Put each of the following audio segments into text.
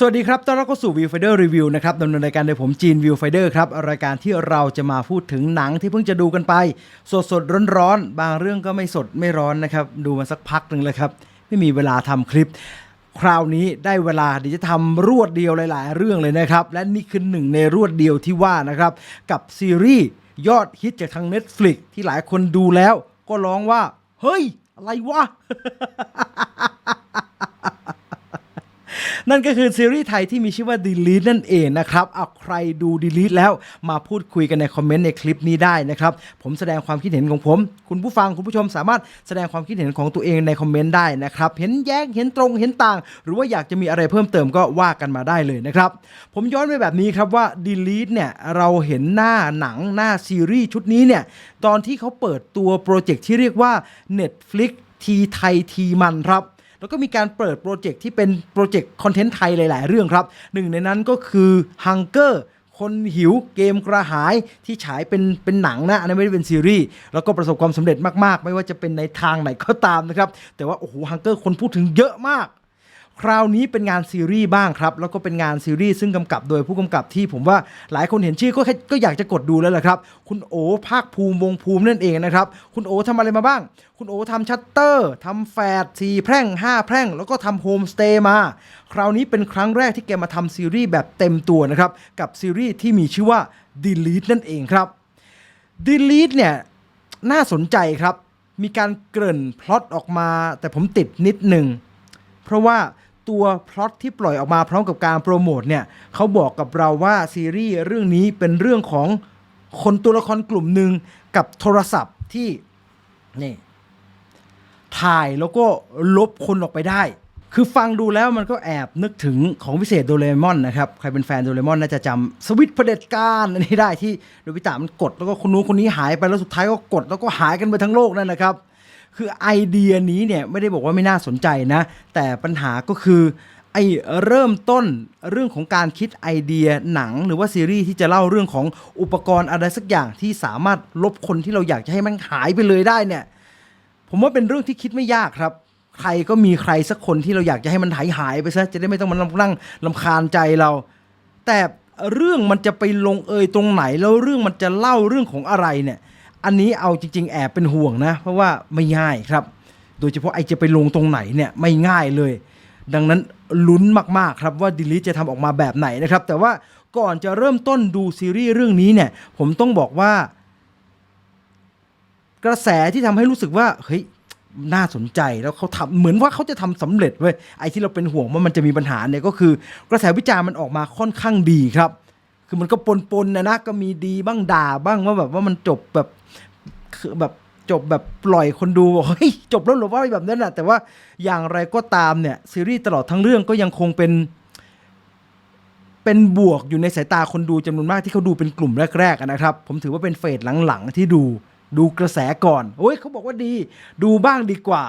สวัสดีครับ ต้อนรับเข้าสู่ Viewfinder Review นะครับดำเนินรายการโดยผมจีน Viewfinder ครับ รายการที่เราจะมาพูดถึงหนังที่เพิ่งจะดูกันไป สดสดร้อนร้อนๆบางเรื่องก็ไม่สดไม่ร้อนนะครับ ดูมาสักพักหนึ่งเลยครับ ไม่มีเวลาทำคลิป คราวนี้ได้เวลาเดี๋ยวจะทำรวดเดียวหลาย ๆ เรื่องเลยนะครับ และนี่คือหนึ่งในรวดเดียวที่ว่านะครับ กับซีรีส์ยอดฮิตจากทาง Netflix ที่หลายคนดูแล้ว ก็ร้องว่า เฮ้ย อะไรวะ นั่นก็คือซีรีส์ไทยที่มีชื่อว่า Delete นั่นเองนะครับเอาใครดู Delete แล้วมาพูดคุยกันในคอมเมนต์ในคลิปนี้ได้นะครับ ผมแสดงความคิดเห็นของผม คุณผู้ฟังคุณผู้ชมสามารถแสดงความคิดเห็นของตัวเองในคอมเมนต์ได้นะครับ เห็นแย้งเห็นตรงเห็นต่าง หรือว่าอยากจะมีอะไรเพิ่มเติมก็ว่ากันมาได้เลยนะครับ ผมย้อนไปแบบนี้ครับว่า Delete เนี่ยเราเห็นหน้าหนังหน้าซีรีส์ชุดนี้เนี่ยตอนที่เขาเปิดตัวโปรเจกต์ที่เรียกว่า Netflix ทีไทยทีมันครับ แล้วก็มีการเปิดโปรเจกต์ที่เป็นโปรเจกต์คอนเทนต์ไทยหลาย ๆ เรื่องครับ หนึ่งในนั้นก็คือ Hunger คนหิวเกมกระหายที่ฉายเป็นเป็นหนังนะอันนั้นไม่ได้เป็นซีรีส์แล้วก็ประสบความสำเร็จมาก ๆ ไม่ว่าจะเป็นในทางไหนก็ตามนะครับ แต่ว่าโอ้โหฮังเกอร์คนพูดถึงเยอะมาก คราวนี้เป็นงานซีรีส์บ้างครับ แล้วก็เป็นงานซีรีส์ซึ่งกำกับโดยผู้กำกับที่ผมว่าหลายคนเห็นชื่อก็แค่ก็อยากจะกดดูแล้วแหละครับ คุณโอภาคภูมิวงภูมินั่นเองนะครับ คุณโอทำอะไรมาบ้าง คุณโอทำชัตเตอร์ทำแฟดสี่แพร่ง 5 แพร่ง แล้วก็ทำโฮมสเตย์มา คราวนี้เป็นครั้งแรกที่แกมาทำซีรีส์แบบเต็มตัวนะครับ กับซีรีส์ที่มีชื่อว่า Delete นั่นเองครับ Delete เนี่ยน่าสนใจครับ มีการเกริ่นพล็อตออกมา แต่ผมติดนิดหนึ่งเพราะว่า ตัวพล็อตที่ปล่อยออกมาพร้อมกับการโปรโมทเนี่ยเขาบอกกับเราว่าซีรีส์เรื่องนี้เป็นเรื่องของคนตัวละครกลุ่มหนึ่งกับโทรศัพท์ที่นี่ถ่ายแล้วก็ลบคนออกไปได้ คือฟังดูแล้วมันก็แอบนึกถึงของพิเศษโดเรมอนนะครับ ใครเป็นแฟนโดเรมอนน่าจะจำสวิตเผด็จการอันนี้ได้ที่โดบิตะมันกดแล้วก็คนนู้นคนนี้หายไปแล้วสุดท้ายก็กดแล้วก็หายกันไปทั้งโลกนั่นนะครับ คือไอเดียนี้เนี่ยไม่ได้บอกว่าไม่น่าสนใจนะ แต่ปัญหาก็คือไอเริ่มต้นเรื่องของการคิดไอเดียหนังหรือว่าซีรีส์ที่จะเล่าเรื่องของอุปกรณ์อะไรสักอย่างที่สามารถลบคนที่เราอยากจะให้มันหายไปเลยได้เนี่ย ผมว่าเป็นเรื่องที่คิดไม่ยากครับ ใครก็มีใครสักคนที่เราอยากจะให้มันหายหายไปซะจะได้ไม่ต้องมานั่งลำคาญใจเรา แต่เรื่องมันจะไปลงเอยตรงไหนแล้วเรื่องมันจะเล่าเรื่องของอะไรเนี่ย อันนี้เอาจริง ๆ แอบเป็นห่วงนะ เพราะว่าไม่ง่ายครับ โดยเฉพาะไอจะไปลงตรงไหนเนี่ยไม่ง่ายเลย ดังนั้นลุ้นมากๆครับว่าดิลิจะทำออกมาแบบไหนนะครับ แต่ว่าก่อนจะเริ่มต้นดูซีรีส์เรื่องนี้เนี่ย ผมต้องบอกว่า กระแสที่ทำให้รู้สึกว่าเฮ้ยน่าสนใจแล้วเขาทำเหมือนว่าเขาจะทำสำเร็จเว้ยไอ้ที่เราเป็นห่วงว่ามันจะมีปัญหาเนี่ยก็คือกระแสวิจารณ์มันออกมาค่อนข้างดีครับ คือมันก็ปนๆนะนะก็มีดีบ้างด่าบ้างว่าแบบว่ามันจบแบบคือแบบจบแบบปล่อยคนดูบอกเฮ้ยจบแล้วหรือว่าแบบนั้นแหละแต่ว่าอย่างไรก็ตามเนี่ยซีรีส์ตลอดทั้งเรื่องก็ยังคงเป็น เป็นบวกอยู่ในสายตาคนดูจำนวนมากที่เขาดูเป็นกลุ่มแรกๆนะครับ ผมถือว่าเป็นเฟสหลังๆที่ดูดูกระแสก่อนโอ้ยเขาบอกว่าดี ดูบ้างดีกว่า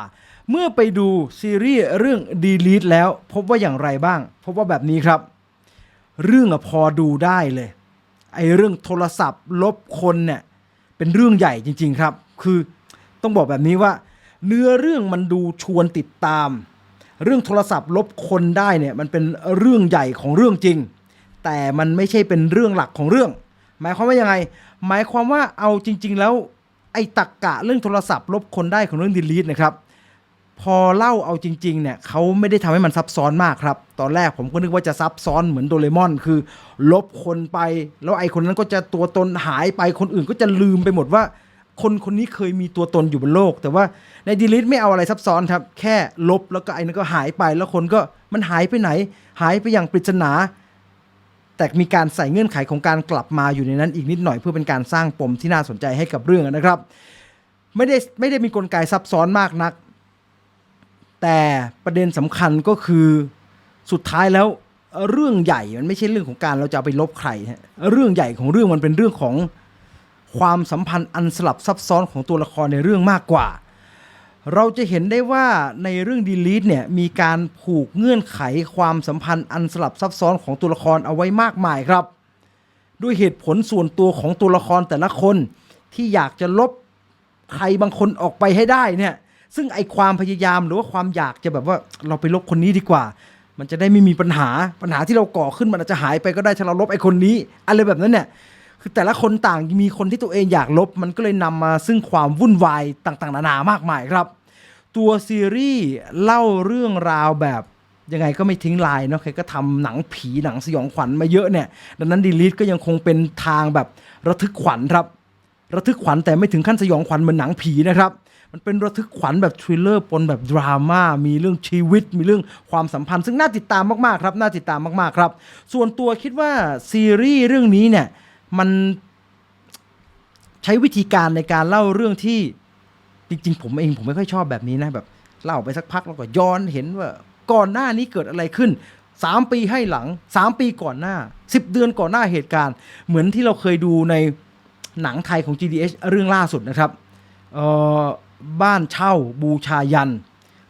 เมื่อไปดูซีรีส์เรื่อง Delete แล้ว พบว่าอย่างไรบ้าง พบว่าแบบนี้ครับ เรื่องอะพอดูได้เลยไอ้เรื่องโทรศัพท์ลบคนเนี่ยเป็นเรื่องใหญ่จริง ๆครับ คือต้องบอกแบบนี้ว่า เนื้อเรื่องมันดูชวนติดตาม เรื่องโทรศัพท์ลบคนได้เนี่ยมันเป็นเรื่องใหญ่ของเรื่องจริง แต่มันไม่ใช่เป็นเรื่องหลักของเรื่อง หมายความว่ายังไง หมายความว่าเอาจริง ๆ แล้วไอ้ตักกะเรื่องโทรศัพท์ลบคนได้ของเรื่องดีลีทนะครับ พอเล่าเอาจริงๆเนี่ยเขาไม่ได้ทำให้มันซับซ้อนมากครับ ตอนแรกผมก็นึกว่าจะซับซ้อนเหมือนโดเรมอน คือ ลบคนไป แล้วไอ้คนนั้นก็จะตัวตนหายไปคนอื่นก็จะลืมไปหมดว่า คนคนนี้เคยมีตัวตนอยู่บนโลก แต่ว่าในดีลิทไม่เอาอะไรซับซ้อนครับ แค่ลบแล้วก็ไอ้นั้นก็หายไป แล้วคนก็มันหายไปไหน หายไปอย่างปริศนา แต่มีการใส่เงื่อนไขของการกลับมาอยู่ในนั้นอีกนิดหน่อยเพื่อเป็นการสร้างปมที่น่าสนใจให้กับเรื่องนะครับ ไม่ได้ไม่ได้มีกลไกซับซ้อนมากนัก แต่ประเด็นสำคัญก็คือสุดท้ายแล้วเรื่องใหญ่มันไม่ใช่เรื่องของการเราจะไปลบใครฮะเรื่องใหญ่ของเรื่องมันเป็นเรื่องของความสัมพันธ์อันสลับซับซ้อนของตัวละครในเรื่องมากกว่า เราจะเห็นได้ว่าในเรื่องดีลีทเนี่ยมีการผูกเงื่อนไขความสัมพันธ์อันสลับซับซ้อนของตัวละครเอาไว้มากมายครับ ด้วยเหตุผลส่วนตัวของตัวละครแต่ละคนที่อยากจะลบใครบางคนออกไปให้ได้เนี่ย ซึ่งไอความพยายามหรือว่าความอยากจะแบบว่าเราไปลบคนนี้ดีกว่า มันจะได้ไม่มีปัญหาปัญหาที่เราก่อขึ้นมันอาจจะหายไปก็ได้ถ้าเราลบไอคนนี้อะไรแบบนั้นเนี่ยคือแต่ละคนต่างมีคนที่ตัวเองอยากลบ มันก็เลยนำมาซึ่งความวุ่นวายต่างๆ นานามากมายครับ ตัวซีรีส์เล่าเรื่องราวแบบยังไงก็ไม่ทิ้งลายเนาะใครก็ทำหนังผีหนังสยองขวัญมาเยอะเนี่ย ดังนั้นดีลิทก็ยังคงเป็นทางแบบระทึกขวัญครับ ระทึกขวัญแต่ไม่ถึงขั้นสยองขวัญเหมือนหนังผีนะครับ มันเป็นระทึกขวัญแบบทริลเลอร์ปนแบบดราม่ามีเรื่องชีวิต มีเรื่องความสัมพันธ์ ซึ่งน่าติดตามมากๆครับน่าติดตามมากๆครับ ส่วนตัวคิดว่าซีรีส์เรื่องนี้เนี่ยมันใช้วิธีการในการเล่าเรื่องที่จริง ๆ ผมเองผมไม่ค่อยชอบแบบนี้นะแบบเล่าไปสักพักแล้วก็ย้อนเห็นว่าก่อนหน้านี้เกิดอะไรขึ้น3ปีให้หลัง3ปีก่อนหน้า10เดือนก่อนหน้าเหตุการณ์ เหมือนที่เราเคยดูในหนังไทยของ GDH เรื่องล่าสุดนะครับ เอ่อ บ้านเช่าบูชายัน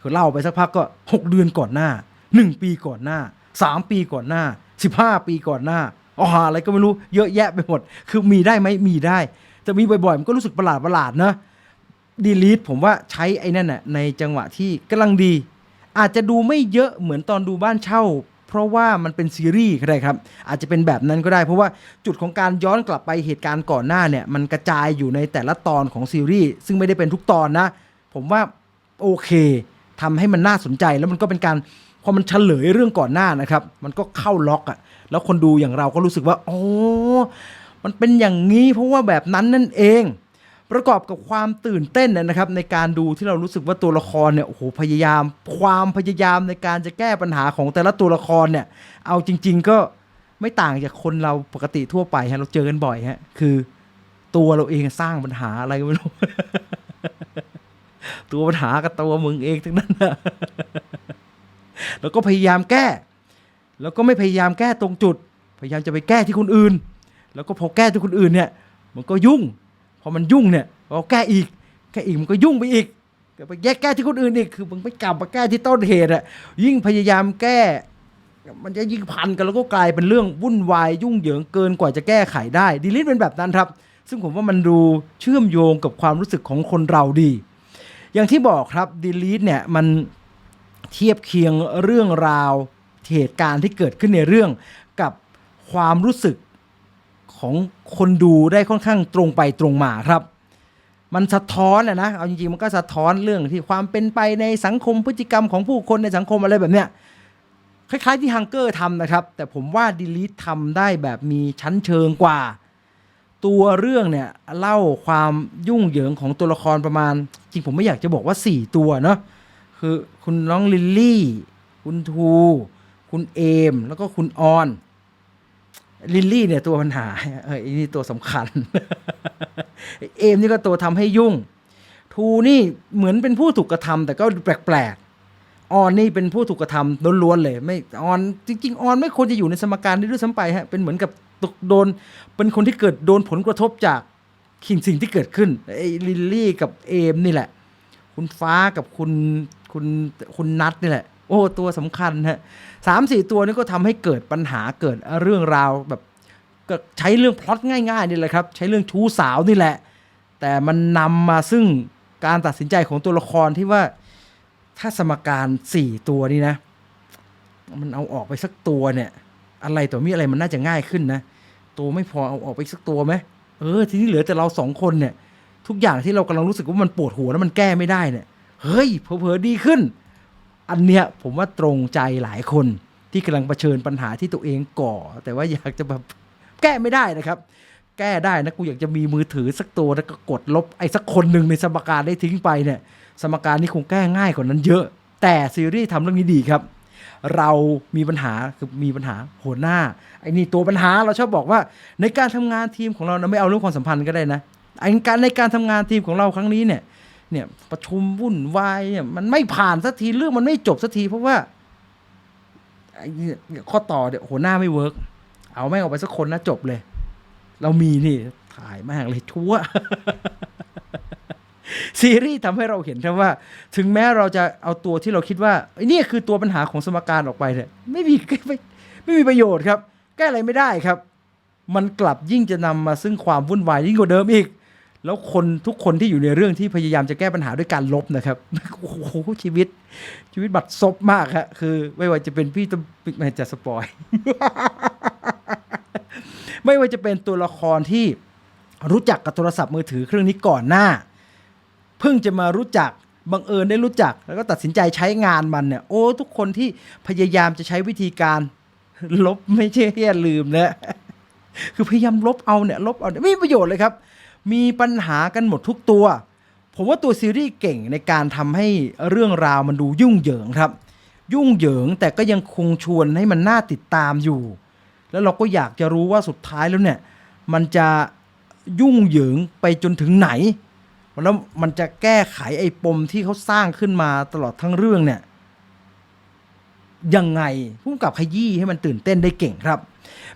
คือเล่าไปสักพักก็ 6 เดือนก่อนหน้า 1 ปีก่อนหน้า 3 ปีก่อนหน้า 15 ปีก่อนหน้าอ๋ออะไรก็ไม่รู้เยอะแยะไปหมด คือมีได้ไหมมีได้ แต่มีบ่อยๆ มันก็รู้สึกประหลาดประหลาดนะดีลีทผมว่าใช้ไอ้นั่นน่ะในจังหวะที่กำลังดี อาจจะดูไม่เยอะเหมือนตอนดูบ้านเช่า เพราะว่ามันเป็นซีรีส์ก็ได้ครับ อาจจะเป็นแบบนั้นก็ได้ เพราะว่าจุดของการย้อนกลับไปเหตุการณ์ก่อนหน้าเนี่ย มันกระจายอยู่ในแต่ละตอนของซีรีส์ซึ่งไม่ได้เป็นทุกตอนนะ ผมว่าโอเคทำให้มันน่าสนใจแล้วมันก็เป็นการพอมันเฉลยเรื่องก่อนหน้านะครับ มันก็เข้าล็อกอะ่ะแล้วคนดูอย่างเราก็รู้สึกว่าโอ๋อมันเป็นอย่างนี้เพราะว่าแบบนั้นนั่นเอง ประกอบกับความตื่นเต้นนะครับในการดูที่เรารู้สึกว่าตัวละครเนี่ยโอ้โหพยายาม ความพยายามในการจะแก้ปัญหาของแต่ละตัวละครเนี่ย เอาจริง ๆ ก็ไม่ต่างจากคนเราปกติทั่วไปฮะเราเจอกันบ่อยฮะคือ ตัวเราเองสร้างปัญหาอะไรก็ไม่รู้ตัวปัญหากับตัวมึงเองทั้งนั้นนะแล้วก็พยายามแก้ แล้วก็ไม่พยายามแก้ตรงจุด พยายามจะไปแก้ที่คนอื่น แล้วก็พอแก้ที่คนอื่นเนี่ย มันก็ยุ่ง พอมันยุ่งเนี่ยพอแก้อีก แก้อีกมันก็ยุ่งไปอีกไปแยกแก้ที่คนอื่นอีกคือมึงไม่กลับมาแก้ที่ต้นเหตุอะยิ่งพยายามแก้ มันจะยิ่งพันกันแล้วก็กลายเป็นเรื่องวุ่นวายยุ่งเหยิงเกินกว่าจะแก้ไขได้ดีลิทเป็นแบบนั้นครับ ซึ่งผมว่ามันดูเชื่อมโยงกับความรู้สึกของคนเราดี อย่างที่บอกครับดีลิทเนี่ยมันเทียบเคียงเรื่องราวเหตุการณ์ที่เกิดขึ้นในเรื่องกับความรู้สึก ของคนดูได้ค่อนข้างตรงไปตรงมาครับ มันสะท้อนอะนะเอาจริงๆมันก็สะท้อนเรื่องที่ความเป็นไปในสังคมพฤติกรรมของผู้คนในสังคมอะไรแบบเนี้ยคล้ายๆที่ฮังเกอร์ทำนะครับ แต่ผมว่าดีลิททำได้แบบมีชั้นเชิงกว่า ตัวเรื่องเนี่ยเล่าความยุ่งเหยิงของตัวละครประมาณ จริงผมไม่อยากจะบอกว่า 4 ตัวเนาะคือคุณน้องลิลลี่ คุณทู คุณเอม แล้วก็คุณออน ลิลลี่เนี่ยตัวปัญหาเออไอ้นี่ตัวสำคัญ เอมนี่ก็ตัวทำให้ยุ่ง ทูนี่เหมือนเป็นผู้ถูกกระทำแต่ก็แปลกๆออนนี่เป็นผู้ถูกกระทำล้วนๆเลย ไม่ออนจริง ๆ ออนไม่ควรจะอยู่ในสมการนี้ด้วยซ้ำไปฮะเป็นเหมือนกับตกโดนเป็นคนที่เกิดโดนผลกระทบจากสิ่งสิ่งที่เกิดขึ้นไอ้ลิลลี่กับเอมนี่แหละ คุณฟ้ากับคุณคุณคุณนัทนี่แหละ โอ้ตัวสำคัญฮะสามสี่ตัวนี้ก็ทำให้เกิดปัญหาเกิดเรื่องราวแบบก็ใช้เรื่องพล็อตง่ายๆนี่แหละครับ ใช้เรื่องชู้สาวนี่แหละ แต่มันนำมาซึ่งการตัดสินใจของตัวละครที่ว่าถ้าสมการสี่ตัวนี้นะ มันเอาออกไปสักตัวเนี่ย อะไรตัวมีอะไรมันน่าจะง่ายขึ้นนะ ตัวไม่พอเอาออกไปสักตัวไหมเออ ทีนี้เหลือแต่เราสองคนเนี่ย ทุกอย่างที่เรากำลังรู้สึกว่ามันปวดหัวแล้วมันแก้ไม่ได้เนี่ยเฮ้ยเผลอๆดีขึ้น อันเนี้ยผมว่าตรงใจหลายคนที่กำลังเผชิญปัญหาที่ตัวเองก่อ แต่ว่าอยากจะแบบแก้ไม่ได้นะครับ แก้ได้นะกูอยากจะมีมือถือสักตัวแล้วก็กดลบไอ้สักคนหนึ่งในสมการได้ทิ้งไปเนี่ย สมการนี้คงแก้ง่ายกว่านั้นเยอะ แต่ซีรีส์ทำเรื่องนี้ดีครับ เรามีปัญหาคือมีปัญหาหัวหน้าไอ้นี่ตัวปัญหาเราชอบบอกว่า ในการทำงานทีมของเรานะไม่เอาเรื่องความสัมพันธ์ก็ได้นะไอ้การในการทำงานทีมของเราครั้งนี้เนี่ย เนี่ยประชุมวุ่นวายเนี่ยมันไม่ผ่านสักทีเรื่องมันไม่จบสักทีเพราะว่าไอ้ข้อต่อเดี๋ยวหัวหน้าไม่เวิร์กเอาไม่งออกไปสักคนนะจบเลย เรามีนี่ถ่ายมากเลยชั่วซีรีส์ทำให้เราเห็นครับว่า ถึงแม้เราจะเอาตัวที่เราคิดว่าไอ้นี่คือตัวปัญหาของสมการออกไปเนี่ยไม่มีไม่ไม่มีประโยชน์ครับ แก้อะไรไม่ได้ครับ มันกลับยิ่งจะนำมาซึ่งความวุ่นวายยิ่งกว่าเดิมอีก แล้วคนทุกคนที่อยู่ในเรื่องที่พยายามจะแก้ปัญหาด้วยการลบนะครับโอ้โหชีวิต ชีวิตบัดซบมากฮะคือ ไม่ว่าจะเป็นพี่ตไม่จะสปอย ไม่ว่าจะเป็นตัวละครที่รู้จักกับโทรศัพท์มือถือเครื่องนี้ก่อนหน้า เพิ่งจะมารู้จักบังเอิญได้รู้จัก แล้วก็ตัดสินใจใช้งานมันเนี่ยโอ้ทุกคนที่พยายามจะใช้วิธีการลบไม่ใช่อย่ลืมนะคือพยายามลบเอาเนี่ยลบเอาไม่มีประโยชน์เลยครับ มีปัญหากันหมดทุกตัว ผมว่าตัวซีรีส์เก่งในการทำให้เรื่องราวมันดูยุ่งเหยิงครับ ยุ่งเหยิงแต่ก็ยังคงชวนให้มันน่าติดตามอยู่ แล้วเราก็อยากจะรู้ว่าสุดท้ายแล้วเนี่ย มันจะยุ่งเหยิงไปจนถึงไหน แล้วมันจะแก้ไขไอ้ปมที่เขาสร้างขึ้นมาตลอดทั้งเรื่องเนี่ยยังไงพุ่กับขยี้ให้มันตื่นเต้นได้เก่งครับ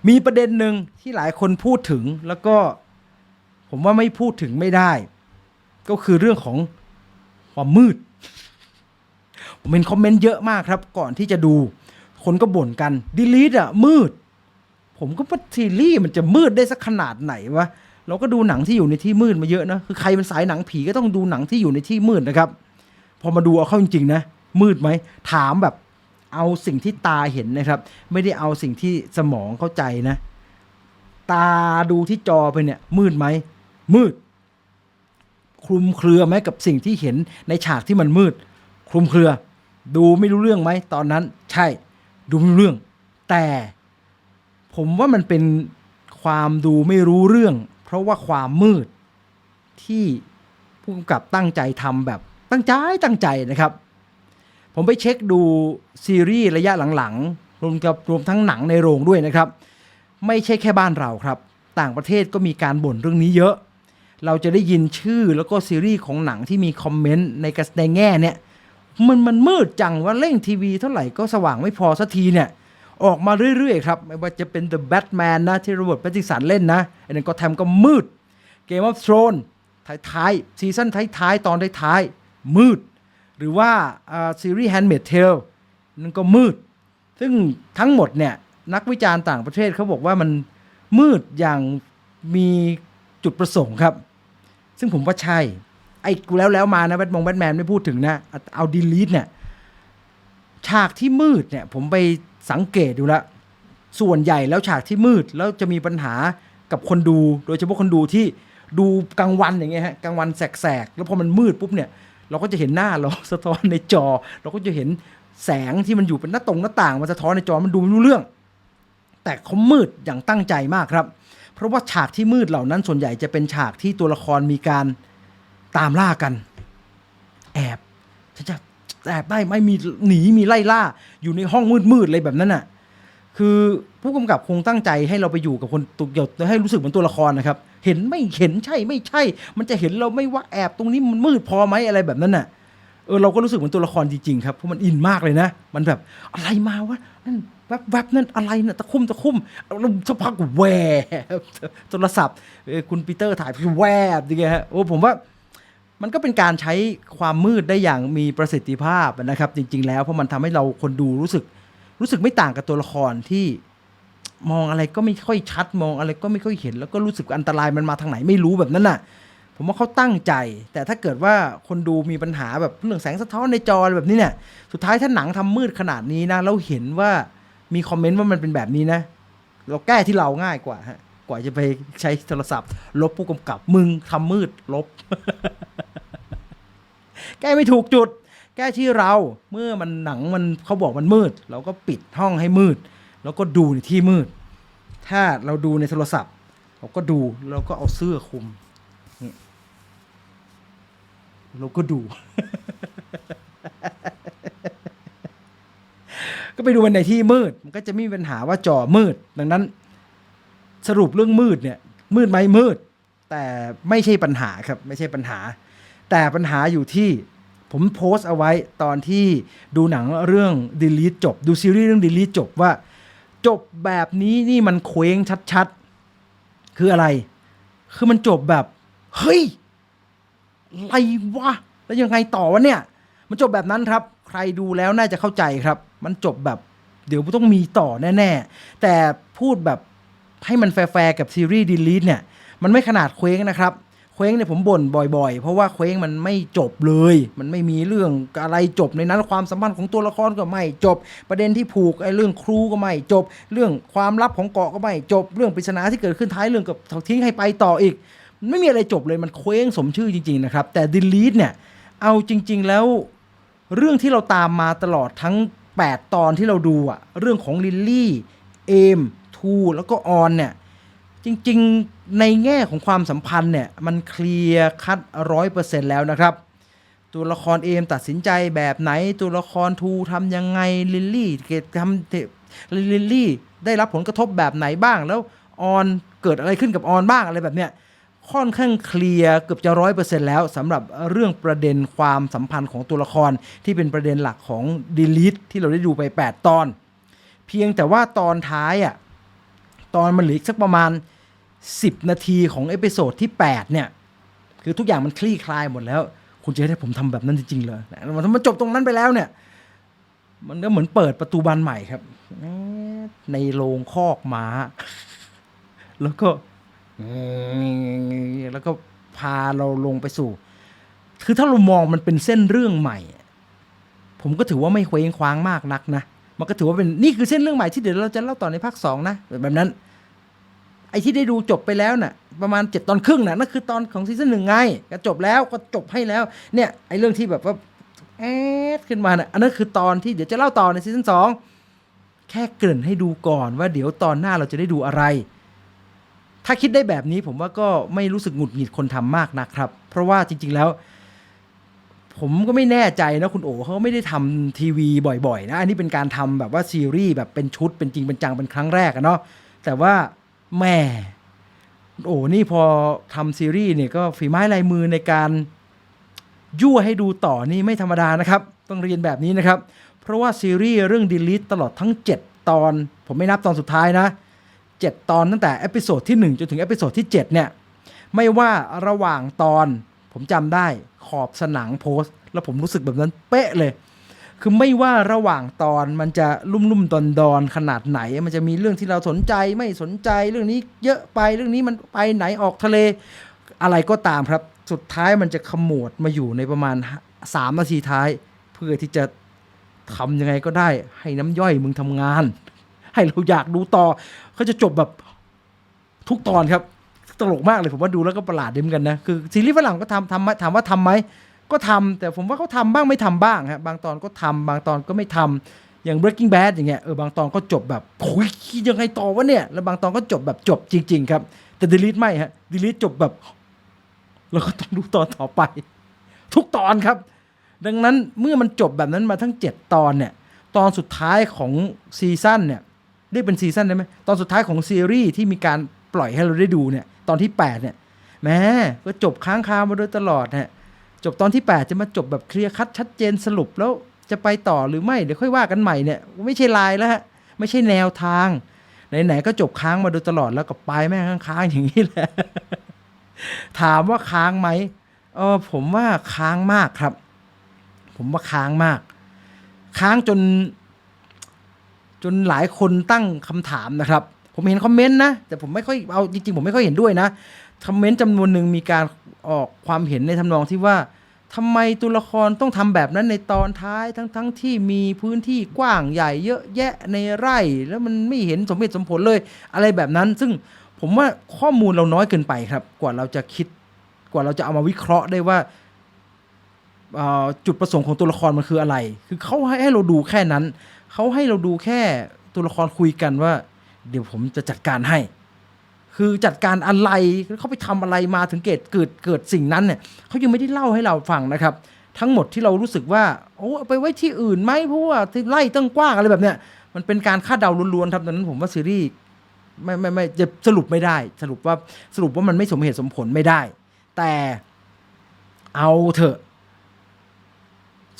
มีประเด็นหนึ่งที่หลายคนพูดถึงแล้วก็ ผมว่าไม่พูดถึงไม่ได้ ก็คือเรื่องของความมืด ผมเห็นคอมเมนต์เยอะมากครับ ก่อนที่จะดู คนก็บ่นกันดีลีทอะมืด ผมก็ว่าซีรีส์มันจะมืดได้สักขนาดไหนวะเราก็ดูหนังที่อยู่ในที่มืดมาเยอะนะคือใครเป็นสายหนังผีก็ต้องดูหนังที่อยู่ในที่มืดนะครับ พอมาดูเอาเข้าจริงๆนะมืดไหมถามแบบเอาสิ่งที่ตาเห็นนะครับ ไม่ได้เอาสิ่งที่สมองเข้าใจนะ ตาดูที่จอไปเนี่ย มืดไหม มืด คลุมเครือไหมกับสิ่งที่เห็นในฉากที่มันมืด คลุมเครือ ดูไม่รู้เรื่องไหมตอนนั้น ใช่ ดูไม่รู้เรื่อง แต่ผมว่ามันเป็นความดูไม่รู้เรื่อง เพราะว่าความมืดที่ผู้กำกับตั้งใจทำแบบตั้งใจตั้งใจนะครับ ผมไปเช็คดูซีรีส์ระยะหลังๆรวมกับรวมทั้งหนังในโรงด้วยนะครับ ไม่ใช่แค่บ้านเราครับ ต่างประเทศก็มีการบ่นเรื่องนี้เยอะ เราจะได้ยินชื่อแล้วก็ซีรีส์ของหนังที่มีคอมเมนต์ในกระในแง่เนี่ยมันมันมืดจังว่าเร่งทีวีเท่าไหร่ก็สว่างไม่พอสักทีเนี่ยออกมาเรื่อยๆครับ ไม่ว่าจะเป็น The Batman นะ ที่โรเบิร์ตแพตติสันเล่นนะอันนั้นก็ทำก็มืด Game of Thrones ท้ายๆซีซั่นท้ายๆ ตอนท้ายๆมืด หรือว่าอ่าซีรีส์ Handmaid's Tale นั่นก็มืด ซึ่งทั้งหมดเนี่ยนักวิจารณ์ต่างประเทศเขาบอกว่ามันมืดอย่างมีจุดประสงค์ครับ ซึ่งผมว่าใช่ ไอ้กูแล้วแล้วมานะแบทมงแบทแมนไม่พูดถึงนะ เอาดีลีทเนี่ย ฉากที่มืดเนี่ย ผมไปสังเกตดูแล้วส่วนใหญ่แล้วฉากที่มืดแล้วจะมีปัญหากับคนดู โดยเฉพาะคนดูที่ดูกลางวันอย่างเงี้ยฮะกลางวันแสกๆ แล้วพอมันมืดปุ๊บเนี่ย เราก็จะเห็นหน้าเราสะท้อนในจอ เราก็จะเห็นแสงที่มันอยู่เป็นหน้าตรงหน้าต่างมันสะท้อนในจอมันดูไม่รู้เรื่อง แต่เขามืดอย่างตั้งใจมากครับ ราะว่าฉากที่มืดเหล่านั้นส่วนใหญ่จะเป็นฉากที่ตัวละครมีการตามล่ากัน แอบฉันจะแอบได้ไม่มีหนีมีไล่ล่า อยู่ในห้องมืดๆเลยแบบนั้นน่ะ คือผู้กำกับคงตั้งใจให้เราไปอยู่กับคนตุกเกี่ยวให้รู้สึกเหมือนตัวละครนะครับ เห็นไม่เห็นใช่ไม่ใช่ มันจะเห็นเราไม่ว่าแอบตรงนี้มันมืดพอไหมอะไรแบบนั้นน่ะเออเราก็รู้สึกเหมือนตัวละครจริงๆครับเพราะมันอินมากเลยนะ มันแบบอะไรมาวะ นั่นแวบแวบนั่นอะไรน่ะตะคุ่มตะคุ่มแล้วสักพักแวบโทรศัพท์คุณปีเตอร์ถ่ายแวบอย่างเงี้ยฮะโอ้ผมว่ามันก็เป็นการใช้ความมืดได้อย่างมีประสิทธิภาพนะครับ จริง ๆ แล้วเพราะมันทำให้เราคนดูรู้สึก รู้สึกไม่ต่างกับตัวละครที่มองอะไรก็ไม่ค่อยชัด มองอะไรก็ไม่ค่อยเห็น แล้วก็รู้สึกอันตรายมันมาทางไหนไม่รู้แบบนั้นน่ะ ผมว่าเขาตั้งใจ แต่ถ้าเกิดว่าคนดูมีปัญหาแบบเรื่องแสงสะท้อนในจออะไรแบบนี้เนี่ย สุดท้ายถ้าหนังทำมืดขนาดนี้นะแล้วเห็นว่ามีคอมเมนต์ว่ามันเป็นแบบนี้นะ เราแก้ที่เราง่ายกว่าฮะกว่าจะไปใช้โทรศัพท์ ลบผู้กำกับมึงทำมืดลบ แก้ไม่ถูกจุด แก้ที่เรา เมื่อมันหนังมันเขาบอกมันมืด เราก็ปิดห้องให้มืด แล้วก็ดูในที่มืด ถ้าเราดูในโทรศัพท์ เราก็ดูเราก็เอาเสื้อคลุม นี่เราก็ดู ก็ไปดูมันในที่มืด มันก็จะม่มีปัญหาว่าจอมืด ดังนั้น สรุปเรื่องมืดเนี่ย มืดไหมมืด แต่ไม่ใช่ปัญหาครับ ไม่ใช่ปัญหา แต่ปัญหาอยู่ที่ผมโพสต์เอาไว้ตอนที่ดูหนังเรื่อง Delete จบ ดูซีรีส์เรื่อง Delete จบว่า จบแบบนี้นี่มันเคว้งชัดๆ คืออะไร คือมันจบแบบ เฮ้ยอะไรวะ แล้วยังไงต่อวะเนี่ย มันจบแบบนั้นครับ ใครดูแล้วน่าจะเข้าใจครับ มันจบแบบ เดี๋ยวต้องมีต่อแน่ ๆ แต่พูดแบบให้มันแฟร์ๆกับซีรีส์ดีลีทเนี่ย มันไม่ขนาดเคว้งนะครับเคว้งเนี่ยผมบ่นบ่อยๆ เพราะว่าเคว้งมันไม่จบเลย มันไม่มีเรื่องอะไรจบในนั้นความสัมพันธ์ของตัวละครก็ไม่จบ ประเด็นที่ผูกไอ้เรื่องครูก็ไม่จบ เรื่องความลับของเกาะก็ไม่จบ เรื่องปริศนาที่เกิดขึ้นท้ายเรื่องกับทิ้งให้ไปต่ออีก ไม่มีอะไรจบเลยมันเคว้งสมชื่อจริง ๆ นะครับ แต่ delete เนี่ย เอาจริง ๆ แล้วเรื่องที่เราตามมาตลอดทั้ง 8 ตอนที่เราดูอะเรื่องของลิลลี่เอมทูแล้วก็ออนเนี่ยจริง ๆ ในแง่ของความสัมพันธ์เนี่ยมันเคลียร์คัดร้อยเปอร์เซ็นต์แล้วนะครับ ตัวละครเอมตัดสินใจแบบไหน ตัวละครทูทำยังไงลิลลี่เกดทำลิลลี่ได้รับผลกระทบแบบไหนบ้างแล้วออนเกิดอะไรขึ้นกับออนบ้างอะไรแบบเนี้ย ค่อนข้างเคลียร์เกือบจะร้อยเปอร์เซ็นต์แล้วสำหรับเรื่องประเด็นความสัมพันธ์ของตัวละครที่เป็นประเด็นหลักของดีลิทที่เราได้ดูไป 8 ตอน เพียงแต่ว่าตอนท้ายอะตอนมันเหลืออีกสักประมาณ 10 นาทีของเอพิโซดที่ 8 เนี่ย คือทุกอย่างมันคลี่คลายหมดแล้ว คุณจะให้ผมทำแบบนั้นจริงๆเหรอมันมาจบตรงนั้นไปแล้วเนี่ย มันก็เหมือนเปิดประตูบานใหม่ครับ ในโรงคอกม้า แล้วก็ แล้วก็พาเราลงไปสู่ คือถ้าเรามองมันเป็นเส้นเรื่องใหม่ ผมก็ถือว่าไม่เคว้งคว้างมากนักนะ มันก็ถือว่าเป็นนี่คือเส้นเรื่องใหม่ที่เดี๋ยวเราจะเล่าต่อในภาคสองนะแบบนั้น ไอ้ที่ได้ดูจบไปแล้วน่ะ ประมาณเจ็ดตอนครึ่งน่ะนั่นคือตอนของซีซั่นหนึ่งไงก็จบแล้วก็จบให้แล้วเนี่ยไอ้เรื่องที่แบบว่าแอดขึ้นมาน่ะอันนั้นคือตอนที่เดี๋ยวจะเล่าต่อในซีซั่นสองแค่เกริ่นให้ดูก่อนว่าเดี๋ยวตอนหน้าเราจะได้ดูอะไร ถ้าคิดได้แบบนี้ผมว่าก็ไม่รู้สึกหงุดหงิดคนทำมากนะครับ เพราะว่าจริง ๆแล้ว ผมก็ไม่แน่ใจนะคุณโอเขาไม่ได้ทำทีวีบ่อยๆนะอันนี้เป็นการทำแบบว่าซีรีส์แบบเป็นชุดเป็นจริงเป็นจังเป็นครั้งแรกอะเนาะแต่ว่าแหม่โอ้นี่พอทำซีรีส์เนี่ยก็ฝีไม้ลายมือในการยั่วให้ดูต่อนี่ไม่ธรรมดานะครับ ต้องเรียนแบบนี้นะครับ เพราะว่าซีรีส์เรื่อง Delete ตลอดทั้ง 7 ตอน ผมไม่นับตอนสุดท้ายนะ 7 ตอนตั้งแต่เอพิโซดที่ 1 จนถึงเอพิโซดที่ 7 เนี่ย ไม่ว่าระหว่างตอนผมจำได้ขอบสนังโพสต์แล้วผมรู้สึกแบบนั้นเป๊ะเลย คือไม่ว่าระหว่างตอนมันจะลุ่มลุ่มดอนดอนขนาดไหน มันจะมีเรื่องที่เราสนใจไม่สนใจเรื่องนี้เยอะไปเรื่องนี้มันไปไหนออกทะเล อะไรก็ตามครับ สุดท้ายมันจะขมวดมาอยู่ในประมาณสามนาทีท้าย เพื่อที่จะทำยังไงก็ได้ ให้น้ำย่อยมึงทำงาน ให้เราอยากดูต่อ เขาจะจบแบบทุกตอนครับตลกมากเลยผมว่าดูแล้วก็ประหลาดดีเหมือนกันนะคือซีรีส์ฝรั่งก็ทำทำถามว่าทำไหมก็ทำแต่ผมว่าเขาทำบ้างไม่ทำบ้างฮะบางตอนก็ทำบางตอนก็ไม่ทำอย่าง Breaking Bad อย่างเงี้ยเออบางตอนก็จบแบบคุยยังไงต่อวะเนี่ยแล้วบางตอนก็จบแบบจบจริง ๆ ครับ แต่ Delete ไม่ฮะ Delete จบแบบแล้วก็ต้องดูตอนต่อไป ทุกตอนครับ ดังนั้นเมื่อมันจบแบบนั้นมาทั้ง 7 ตอนเนี่ยตอนสุดท้ายของซีซั่นเนี่ย เรียกเป็นซีซั่นได้ไหมตอนสุดท้ายของซีรีส์ที่มีการปล่อยให้เราได้ดูเนี่ยตอนที่ 8 เนี่ยแม้ก็จบค้างคามาโดยตลอดฮะจบตอนที่ 8 จะมาจบแบบเคลียร์คัดชัดเจนสรุปแล้วจะไปต่อหรือไม่เดี๋ยวค่อยว่ากันใหม่เนี่ยไม่ใช่ลายแล้วฮะไม่ใช่แนวทางไหนๆก็จบค้างมาโดยตลอดแล้วก็ไปแม่งค้างๆอย่างนี้แหละถามว่าค้างไหมเออผมว่าค้างมากครับ ผมว่าค้างมาก ค้างจน จนหลายคนตั้งคำถามนะครับ ผมเห็นคอมเมนต์นะ แต่ผมไม่ค่อยเอาจริงๆ ผมไม่ค่อยเห็นด้วยนะคอมเมนต์จำนวนหนึ่งมีการออกความเห็นในทำนองที่ว่าทำไมตัวละครต้องทำแบบนั้นในตอนท้ายทั้งๆทที่มีพื้นที่กว้างใหญ่เยอะแยะในไร่ แล้วมันไม่เห็นสมเหตุสมผลเลย อะไรแบบนั้น ซึ่งผมว่าข้อมูลเราน้อยเกินไปครับ กว่าเราจะคิดกว่าเราจะเอามาวิเคราะห์ได้ว่าจุดประสงค์ของตัวละครมันคืออะไร คือเขาให้ให้เราดูแค่นั้น เขาให้เราดูแค่ตัวละครคุยกันว่า เดี๋ยวผมจะจัดการให้ คือจัดการอะไรเขาไปทำอะไรมาถึงเกิดเกิดเกิดสิ่งนั้นเนี่ยเขายังไม่ได้เล่าให้เราฟังนะครับ ทั้งหมดที่เรารู้สึกว่าโอ้ไปไว้ที่อื่นไหมเพราะว่าที่ไล่ตั้งกว้างอะไรแบบเนี้ยมันเป็นการคาดเดาล้วนๆครับดังนั้นผมว่าซีรีส์ไม่ไม่ไม่จะสรุปไม่ได้ สรุปว่าสรุปว่ามันไม่สมเหตุสมผลไม่ได้ แต่เอาเถอะ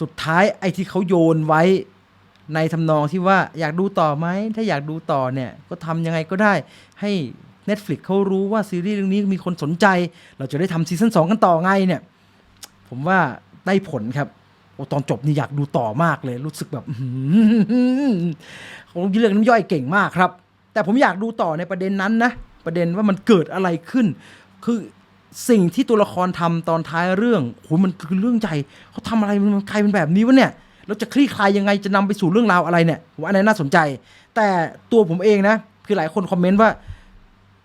สุดท้ายไอ้ที่เขาโยนไว้ ในทำนองที่ว่าอยากดูต่อไหม ถ้าอยากดูต่อเนี่ย ก็ทำยังไงก็ได้ให้ Netflix เขารู้ว่าซีรีส์เรื่องนี้มีคนสนใจ เราจะได้ทำซีซั่นสองกันต่อไงเนี่ย ผมว่าได้ผลครับโอ้ตอนจบนี่อยากดูต่อมากเลย รู้สึกแบบเขาเรื่องน้ำย่อยเก่งมากครับ แต่ผมอยากดูต่อในประเด็นนั้นนะ ประเด็นว่ามันเกิดอะไรขึ้น คือสิ่งที่ตัวละครทำตอนท้ายเรื่องโหมันคือเรื่องใหญ่เขาทำอะไรมันกลายเป็นแบบนี้วะเนี่ย เราจะคลี่คลายยังไงจะนำไปสู่เรื่องราวอะไรเนี่ยว่าอันนั้นน่าสนใจ แต่ตัวผมเองนะ คือหลายคนคอมเมนต์ว่า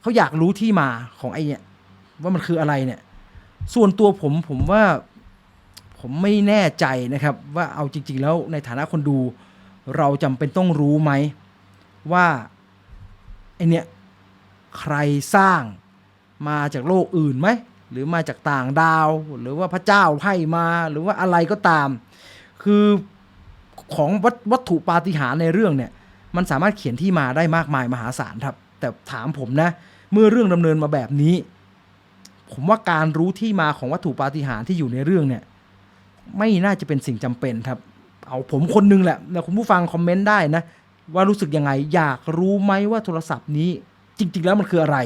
เขาอยากรู้ที่มาของไอ้เนี่ยว่ามันคืออะไรเนี่ย ส่วนตัวผมผมว่าผมไม่แน่ใจนะครับ ว่าเอาจริง ๆ แล้วในฐานะคนดู เราจำเป็นต้องรู้ไหมว่าไอเนี่ยใครสร้างมาจากโลกอื่นไหมหรือมาจากต่างดาว หรือว่าพระเจ้าให้มาหรือว่าอะไรก็ตาม คือของวัตวัตถุปาฏิหาริย์ในเรื่องเนี่ย มันสามารถเขียนที่มาได้มากมายมหาศาลครับ แต่ถามผมนะ เมื่อเรื่องดำเนินมาแบบนี้ ผมว่าการรู้ที่มาของวัตถุปาฏิหาริย์ที่อยู่ในเรื่องเนี่ย ไม่น่าจะเป็นสิ่งจำเป็นครับ เอาผมคนหนึงแหละแล้วคุณผู้ฟังคอมเมนต์ได้นะ ว่ารู้สึกยังไงอยากรู้ไหมว่าโทรศัพท์นี้ จริง ๆ แล้วมันคืออะไร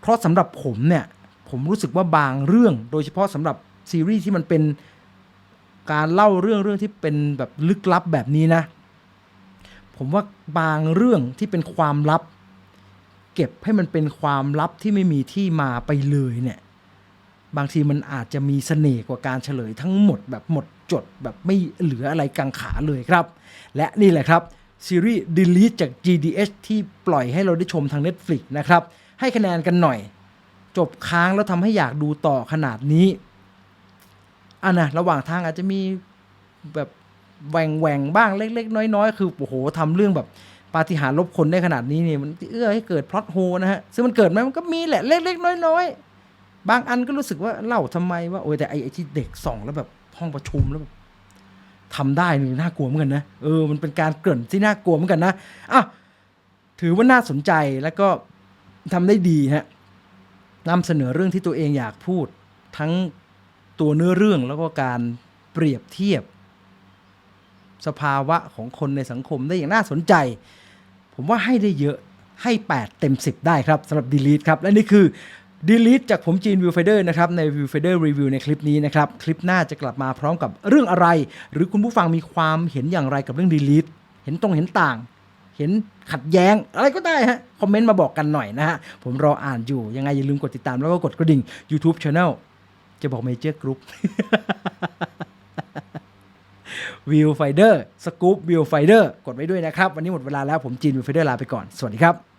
เพราะสำหรับผมเนี่ย ผมรู้สึกว่าบางเรื่อง โดยเฉพาะสำหรับซีรีส์ที่มันเป็น การเล่าเรื่องเรื่องที่เป็นแบบลึกลับแบบนี้นะ ผมว่าบางเรื่องที่เป็นความลับ เก็บให้มันเป็นความลับที่ไม่มีที่มาไปเลยเนี่ย บางทีมันอาจจะมีเสน่ห์กว่าการเฉลยทั้งหมดแบบหมดจดแบบไม่เหลืออะไรกังขาเลยครับ และนี่แหละครับซีรีส์ Delete จาก GDH ที่ปล่อยให้เราได้ชมทาง Netflix นะครับ ให้คะแนนกันหน่อย จบค้างแล้วทำให้อยากดูต่อขนาดนี้ อะนะระหว่างทางอาจจะมีแบบแหว่งแหว่งบ้างเล็ก ๆ น้อย ๆ คือโอ้โหทำเรื่องแบบปาฏิหาริย์ลบคนได้ขนาดนี้เนี่ยมันเอื้อให้เกิดพล็อตโฮนะฮะซึ่งมันเกิดไหมมันก็มีแหละเล็กๆน้อยๆ บางอันก็รู้สึกว่าเล่าทำไมว่าโอ้ยแต่ไอ้ที่เด็กส่องแล้วแบบห้องประชุมแล้วแบบทำได้นี่น่ากลัวเหมือนกันนะเออมันเป็นการเกริ่นที่น่ากลัวเหมือนกันนะอะถือว่าน่าสนใจแล้วก็ทำได้ดีฮะนำเสนอเรื่องที่ตัวเองอยากพูดทั้ง ตัวเนื้อเรื่องแล้วก็การเปรียบเทียบ สภาวะของคนในสังคมได้อย่างน่าสนใจ ผมว่าให้ได้เยอะให้ 8 เต็ม 10 ได้ครับสำหรับ Delete ครับ และนี่คือ Delete จากผมจีน Viewfinder นะครับ ใน Viewfinder Review ในคลิปนี้นะครับ คลิปหน้าจะกลับมาพร้อมกับเรื่องอะไร หรือคุณผู้ฟังมีความเห็นอย่างไรกับเรื่อง Delete เห็นตรงเห็นต่าง เห็นขัดแย้ง อะไรก็ได้ฮะ คอมเมนต์มาบอกกันหน่อยนะฮะ ผมรออ่านอยู่ยังไงอย่าลืมกดติดตามแล้วก็กดกระดิ่ง YouTube Channel จะบอกเมเจอร์กรุ๊ปวิวไฟเดอร์สกู๊ปวิวไฟเดอร์กดไว้ด้วยนะครับ วันนี้หมดเวลาแล้วผมจีนวิวไฟเดอร์ลาไปก่อน สวัสดีครับ